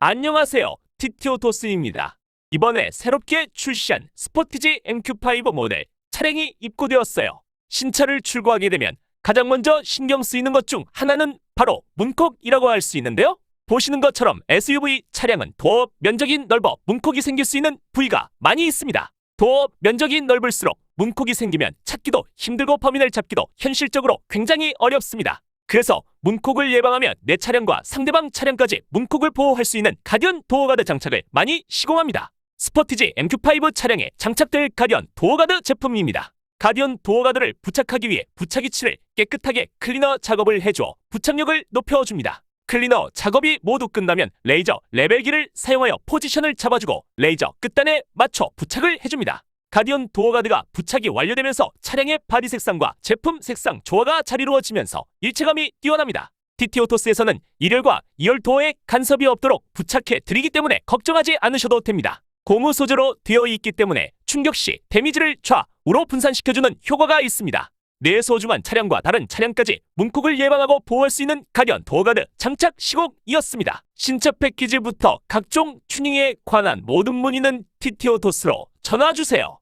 안녕하세요. 티티오토스입니다. 이번에 새롭게 출시한 스포티지 MQ5 모델 차량이 입고되었어요. 신차를 출고하게 되면 가장 먼저 신경 쓰이는 것 중 하나는 바로 문콕이라고 할 수 있는데요. 보시는 것처럼 SUV 차량은 도어 면적이 넓어 문콕이 생길 수 있는 부위가 많이 있습니다. 도어 면적이 넓을수록 문콕이 생기면 찾기도 힘들고 범인을 잡기도 현실적으로 굉장히 어렵습니다. 그래서 문콕을 예방하며 내 차량과 상대방 차량까지 문콕을 보호할 수 있는 가디언 도어가드 장착을 많이 시공합니다. 스포티지 MQ5 차량에 장착될 가디언 도어가드 제품입니다. 가디언 도어가드를 부착하기 위해 부착이치를 깨끗하게 클리너 작업을 해주어 부착력을 높여줍니다. 클리너 작업이 모두 끝나면 레이저 레벨기를 사용하여 포지션을 잡아주고 레이저 끝단에 맞춰 부착을 해줍니다. 가디언 도어가드가 부착이 완료되면서 차량의 바디 색상과 제품 색상 조화가 잘 이루어지면서 일체감이 뛰어납니다. TT오토스에서는 1열과 2열 도어에 간섭이 없도록 부착해 드리기 때문에 걱정하지 않으셔도 됩니다. 고무 소재로 되어 있기 때문에 충격 시 데미지를 좌우로 분산시켜주는 효과가 있습니다. 내 소중한 차량과 다른 차량까지 문콕을 예방하고 보호할 수 있는 가디언 도어가드 장착 시공이었습니다. 신차 패키지부터 각종 튜닝에 관한 모든 문의는 TT오토스로 전화주세요.